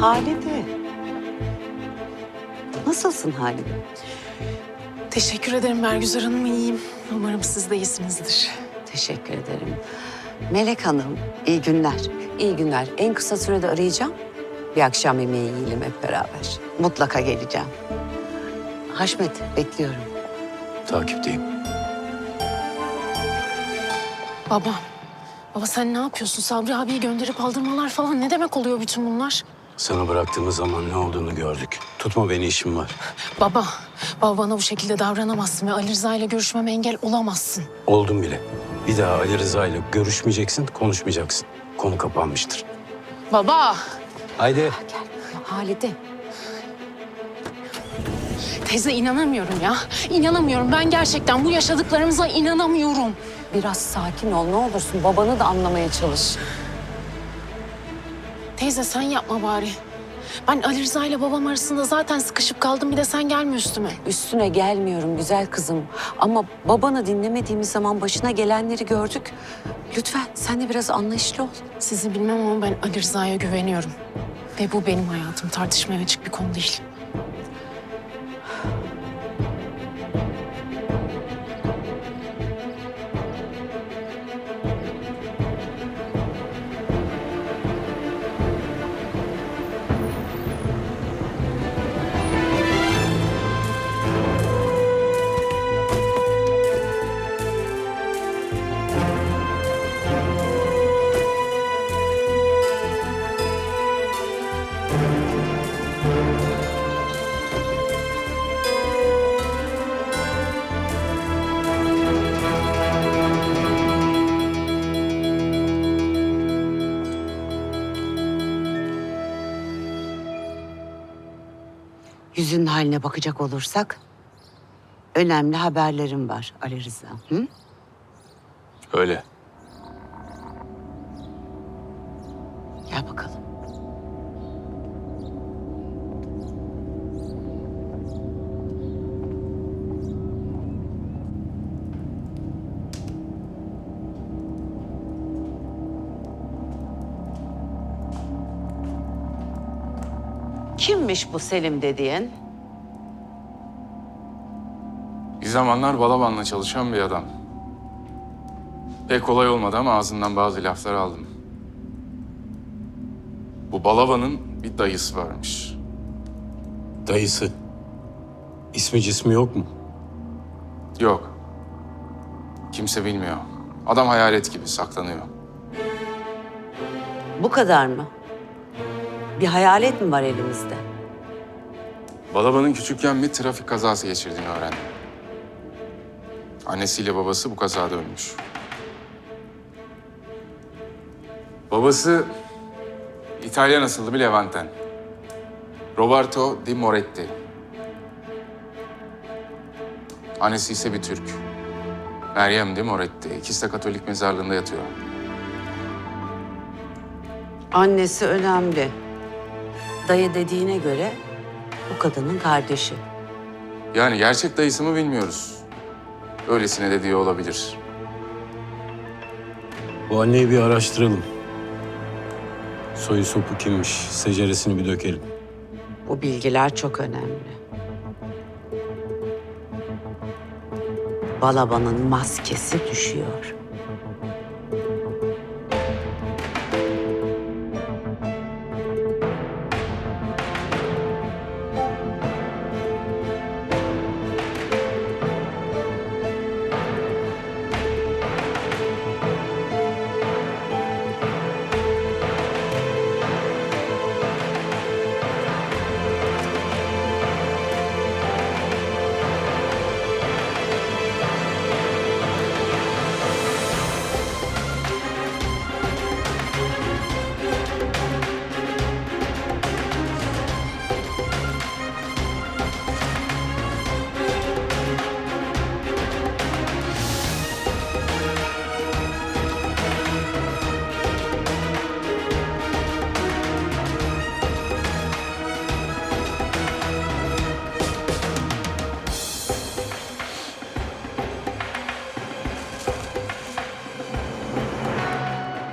Halide. Nasılsın Halide? Teşekkür ederim Bergüzar Hanım. iyiyim. Umarım siz de iyisinizdir. Teşekkür ederim. Melek Hanım, iyi günler. İyi günler. En kısa sürede arayacağım. Bir akşam yemeği yiyelim hep beraber. Mutlaka geleceğim. Haşmet, bekliyorum. Takipteyim. Baba, baba sen ne yapıyorsun? Sabri abiyi gönderip aldırmalar falan ne demek oluyor bütün bunlar? Sana bıraktığımız zaman ne olduğunu gördük. Tutma beni işim var. Baba, baba bana bu şekilde davranamazsın ve Ali Rıza ile görüşmeme engel olamazsın. Oldum bile. Bir daha Ali Rıza ile görüşmeyeceksin, konuşmayacaksın. Konu kapanmıştır. Baba! Haydi. Halide, Teyze inanamıyorum ya. İnanamıyorum. Ben gerçekten bu yaşadıklarımıza inanamıyorum. Biraz sakin ol ne olursun. Babanı da anlamaya çalış. Teyze sen yapma bari. Ben Ali Rıza ile babam arasında zaten sıkışıp kaldım. Bir de sen gelme üstüme. Üstüne gelmiyorum güzel kızım. Ama babanı dinlemediğimiz zaman başına gelenleri gördük. Lütfen sen de biraz anlayışlı ol. Sizi bilmem ama ben Ali Rıza'ya güveniyorum. Ve bu benim hayatım. Tartışmaya açık bir konu değil. Yüzünün haline bakacak olursak önemli haberlerim var Ali Rıza. Hı? Öyle. Kimmiş bu Selim dediğin? Bir zamanlar Balaban'la çalışan bir adam. Pek kolay olmadı ama ağzından bazı laflar aldım. Bu Balaban'ın bir dayısı varmış. Dayısı. İsmi cismi yok mu? Yok. Kimse bilmiyor. Adam hayalet gibi saklanıyor. Bu kadar mı? Bir hayalet mi var elimizde? Balaban'ın küçükken bir trafik kazası geçirdiğini öğrendim. Annesiyle babası bu kazada ölmüş. Babası İtalyan asıllı bir Levanten. Roberto Di Moretti. Annesi ise bir Türk. Meryem Di Moretti. İkisi de Katolik mezarlığında yatıyor. Annesi önemli. Dayı dediğine göre bu kadının kardeşi. Yani gerçek dayısı mı bilmiyoruz. Öylesine dediği olabilir. Bu anneyi bir araştıralım. Soyu sopu kimmiş, seceresini bir dökelim. Bu bilgiler çok önemli. Balabanın maskesi düşüyor.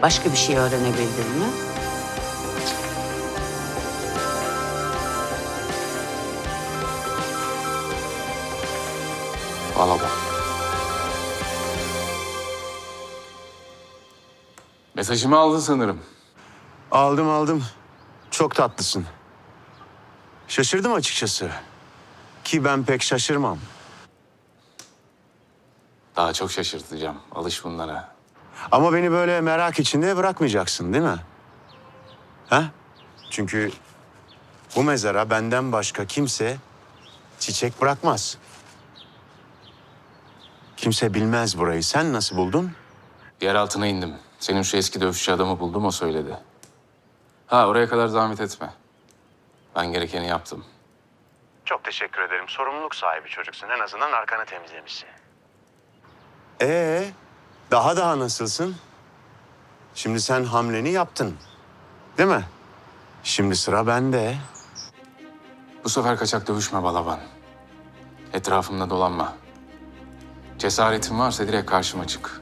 Başka bir şey öğrenebildin mi? Balaban. Mesajımı aldın sanırım. Aldım aldım. Çok tatlısın. Şaşırdım açıkçası. Ki ben pek şaşırmam. Daha çok şaşırtacağım. Alış bunlara. Ama beni böyle merak içinde bırakmayacaksın değil mi? Ha? Çünkü bu mezara benden başka kimse çiçek bırakmaz. Kimse bilmez burayı. Sen nasıl buldun? Yer altına indim. Senin şu eski dövüşçü adamı buldum o söyledi. Ha oraya kadar zahmet etme. Ben gerekeni yaptım. Çok teşekkür ederim. Sorumluluk sahibi çocuksun. En azından arkanı temizlemişsin. Ee, daha daha nasılsın? Şimdi sen hamleni yaptın. Değil mi? Şimdi sıra bende. Bu sefer kaçak dövüşme Balaban. Etrafımda dolanma. Cesaretin varsa direkt karşıma çık.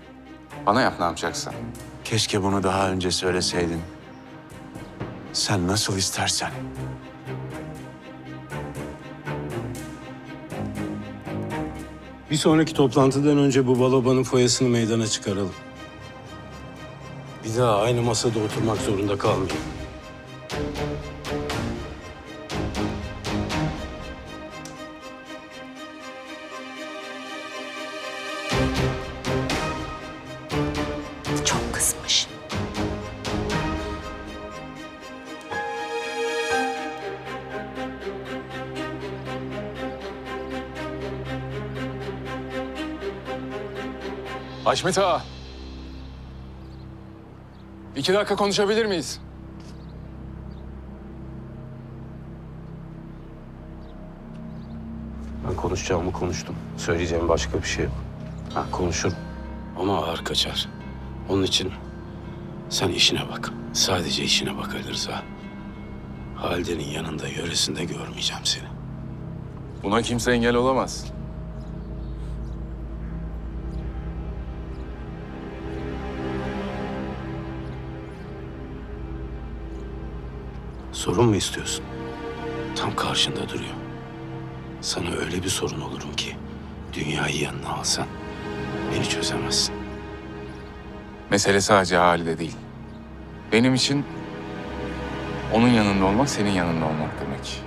Bana yap ne yapacaksan. Keşke bunu daha önce söyleseydin. Sen nasıl istersen. Bir sonraki toplantıdan önce bu balabanın foyasını meydana çıkaralım. Bir daha aynı masada oturmak zorunda kalmayayım. Çok kızmış. Haşmet Ağa. İki dakika konuşabilir miyiz? Ben konuşacağımı konuştum. Söyleyeceğim başka bir şey yok. Ha, konuşurum ama ağır kaçar. Onun için sen işine bak. Sadece işine bak Ali Rıza. Halide'nin yanında, yöresinde görmeyeceğim seni. Buna kimse engel olamaz. Sorun mu istiyorsun? Tam karşında duruyor. Sana öyle bir sorun olurum ki dünyayı yanına alsan beni çözemezsin. Mesele sadece Halide değil. Benim için onun yanında olmak senin yanında olmak demek.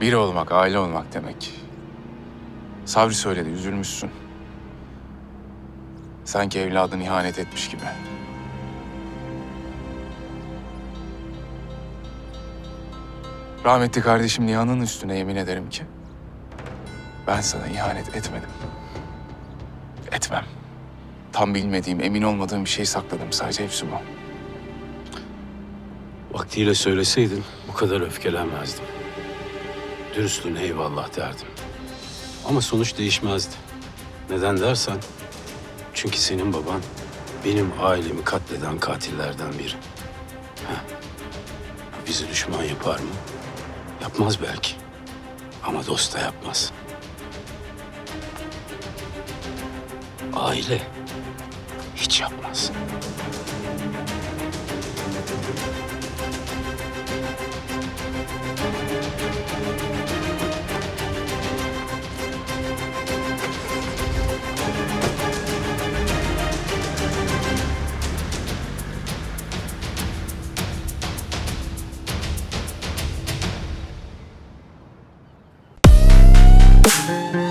Biri olmak, aile olmak demek. Sabri söyledi, üzülmüşsün. Sanki evladın ihanet etmiş gibi. Rahmetli kardeşim Nihan'ın üstüne yemin ederim ki... ...ben sana ihanet etmedim. Etmem. Tam bilmediğim, emin olmadığım bir şey sakladım sadece hepsi bu. Vaktiyle söyleseydin bu kadar öfkelenmezdim. Dürüstlüğüne eyvallah derdim. Ama sonuç değişmezdi. Neden dersen... Çünkü senin baban benim ailemi katleden katillerden biri. Heh. Bizi düşman yapar mı? Yapmaz belki. Ama dost da yapmaz. Aile hiç yapmaz. Thank